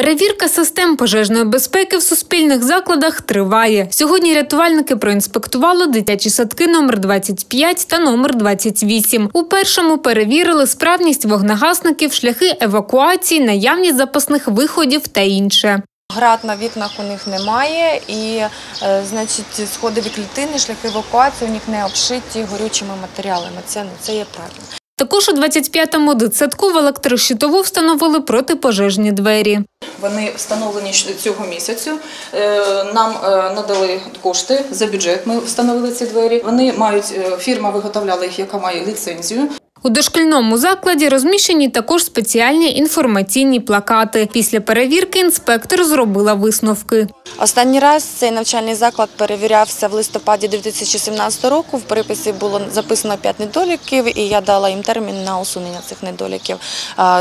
Перевірка систем пожежної безпеки в суспільних закладах триває. Сьогодні рятувальники проінспектували дитячі садки номер 25 та номер 28. У першому перевірили справність вогнегасників, шляхи евакуації, наявність запасних виходів та інше. Град на вікнах у них немає, і е, значить сходові клітини, шляхи евакуації у них не обшиті горючими матеріалами. Це це є правильно. Також у 25-му дитсадку в електрощитову встановили протипожежні двері. Вони встановлені цього місяцю. Е, Нам е, надали кошти за бюджет. Ми встановили ці двері. Вони мають е, фірма виготовляла їх, яка має ліцензію. У дошкільному закладі розміщені також спеціальні інформаційні плакати. Після перевірки інспектор зробила висновки. Останній раз цей навчальний заклад перевірявся в листопаді 2017 року. В переписі було записано 5 недоліків, і я дала їм термін на усунення цих недоліків.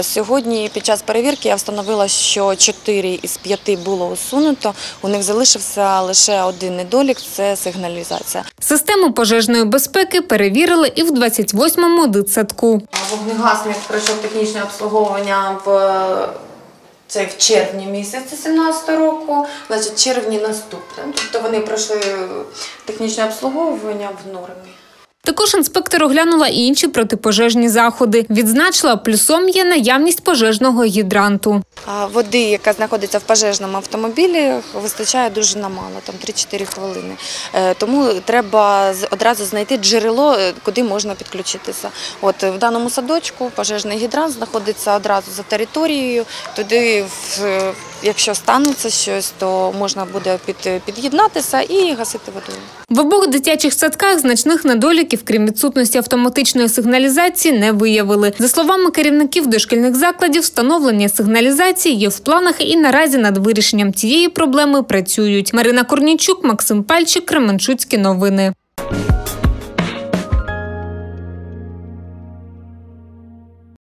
Сьогодні під час перевірки я встановила, що 4 із 5 було усунуто. У них залишився лише один недолік це сигналізація. Систему пожежної безпеки перевірили і в 28-му дитсадку. Вогнегасник пройшов технічне обслуговування в це в червні місяці 2017 року, значить червні наступне. Тобто вони пройшли технічне обслуговування в нормі. Також інспектор оглянула і інші протипожежні заходи. Відзначила, плюсом є наявність пожежного гідранту. Води, яка знаходиться в пожежному автомобілі, вистачає дуже намало, там 3-4 хвилини. Е, Тому треба одразу знайти джерело, е, куди можна підключитися. От в даному садочку пожежний гідрант знаходиться одразу за територією. Туди, в- якщо станеться щось, то можна буде під, під'єднатися і гасити водою. В обох дитячих садках значних недоліків, крім відсутності автоматичної сигналізації, не виявили. За словами керівників дошкільних закладів, встановлення сигналізації є в планах і наразі над вирішенням цієї проблеми працюють. Марина Корнічук, Максим Пальчик, Кременчуцькі новини.